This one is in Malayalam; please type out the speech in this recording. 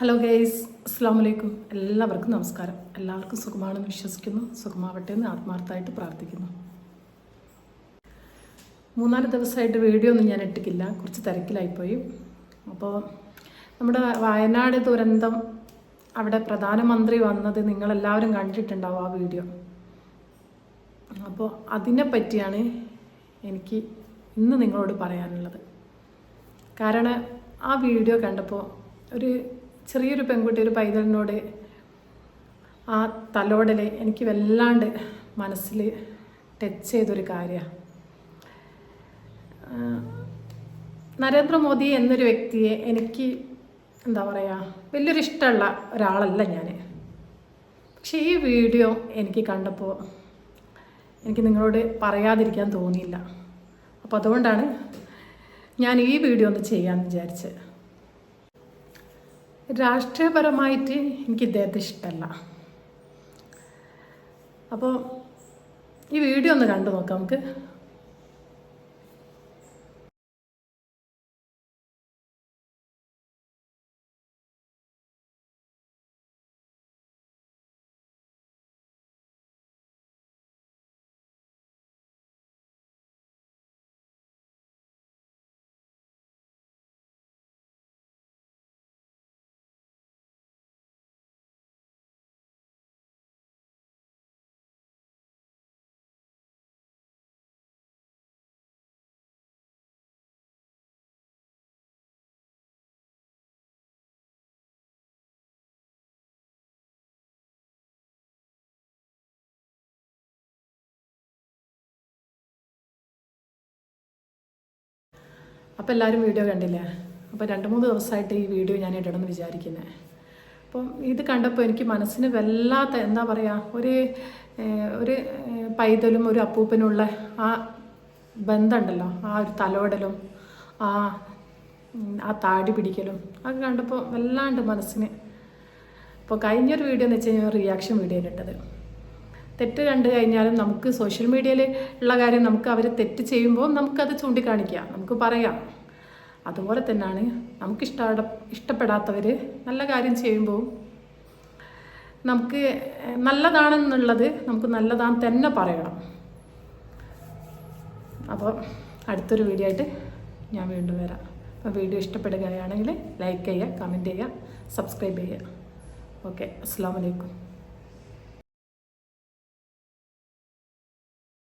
ഹലോ ഗൈസ് അസ്സാം വലൈക്കും എല്ലാവർക്കും നമസ്കാരം. എല്ലാവർക്കും സുഖമാണെന്ന് വിശ്വസിക്കുന്നു. സുഖമാവട്ടെ എന്ന് ആത്മാർത്ഥമായിട്ട് പ്രാർത്ഥിക്കുന്നു. മൂന്നാൽ ദിവസമായിട്ട് വീഡിയോ ഒന്നും ഞാൻ ഇട്ടിക്കില്ല കുറച്ച് തിരക്കിലായിപ്പോയി. അപ്പോൾ നമ്മുടെ വയനാട് ദുരന്തം അവിടെ പ്രധാനമന്ത്രി വന്നത് നിങ്ങളെല്ലാവരും കണ്ടിട്ടുണ്ടാവും ആ വീഡിയോ അപ്പോൾ അതിനെ പറ്റിയാണ് എനിക്ക് ഇന്ന് നിങ്ങളോട് പറയാനുള്ളത്. കാരണം ആ വീഡിയോ കണ്ടപ്പോൾ ഒരു ചെറിയൊരു പെൺകുട്ടി ഒരു പൈതലിനോട് ആ തലോടൽ എനിക്ക് വല്ലാണ്ട് മനസ്സിൽ ടച്ച് ചെയ്തൊരു കാര്യമാണ് നരേന്ദ്രമോദി എന്നൊരു വ്യക്തിയെ എനിക്ക് എന്താ പറയുക വലിയൊരു ഇഷ്ടമുള്ള ഒരാളല്ല ഞാൻ പക്ഷേ ഈ വീഡിയോ എനിക്ക് കണ്ടപ്പോൾ എനിക്ക് നിങ്ങളോട് പറയാതിരിക്കാൻ തോന്നിയില്ല. അപ്പോൾ അതുകൊണ്ടാണ് ഞാൻ ഈ വീഡിയോ ഒന്ന് ചെയ്യാമെന്ന് വിചാരിച്ചത്. രാഷ്ട്രീയപരമായിട്ട് എനിക്ക് ഇദ്ദേഹത്തെ ഇഷ്ടമല്ല അപ്പോൾ ഈ വീഡിയോ ഒന്ന് കണ്ടു നോക്കാം നമുക്ക്. അപ്പോൾ എല്ലാവരും വീഡിയോ കണ്ടില്ലേ? അപ്പോൾ രണ്ട് മൂന്ന് ദിവസമായിട്ട് ഈ വീഡിയോ ഞാൻ ഇടണമെന്ന് വിചാരിക്കുന്നത് അപ്പം ഇത് കണ്ടപ്പോൾ എനിക്ക് മനസ്സിന് വല്ലാത്ത എന്താ പറയുക ഒരു ഒരു പൈതലും ഒരു അപ്പൂപ്പനുള്ള ആ ബന്ധമുണ്ടല്ലോ ആ ഒരു തലോടലും ആ ആ താടി പിടിക്കലും അതൊക്കെ കണ്ടപ്പോൾ വല്ലാണ്ട് മനസ്സിന്. അപ്പോൾ കഴിഞ്ഞൊരു വീഡിയോ എന്ന് വെച്ച് കഴിഞ്ഞാൽ റിയാക്ഷൻ വീഡിയോ ഇട്ടത് തെറ്റ് കണ്ടു കഴിഞ്ഞാലും നമുക്ക് സോഷ്യൽ മീഡിയയിൽ ഉള്ള കാര്യം നമുക്ക് അവർ തെറ്റ് ചെയ്യുമ്പോൾ നമുക്കത് ചൂണ്ടിക്കാണിക്കാം. നമുക്ക് പറയാം. അതുപോലെ തന്നെയാണ് നമുക്ക് ഇഷ്ട ഇഷ്ടപ്പെടാത്തവർ നല്ല കാര്യം ചെയ്യുമ്പോൾ നമുക്ക് നല്ലതാണെന്നുള്ളത് നമുക്ക് നല്ലതാണെന്ന് തന്നെ പറയണം. അപ്പോൾ അടുത്തൊരു വീഡിയോ ആയിട്ട് ഞാൻ വീണ്ടും വരാം. അപ്പോൾ വീഡിയോ ഇഷ്ടപ്പെടുകയാണെങ്കിൽ ലൈക്ക് ചെയ്യുക കമന്റ് ചെയ്യുക സബ്സ്ക്രൈബ് ചെയ്യുക. ഓക്കെ അസ്സാം വലൈക്കും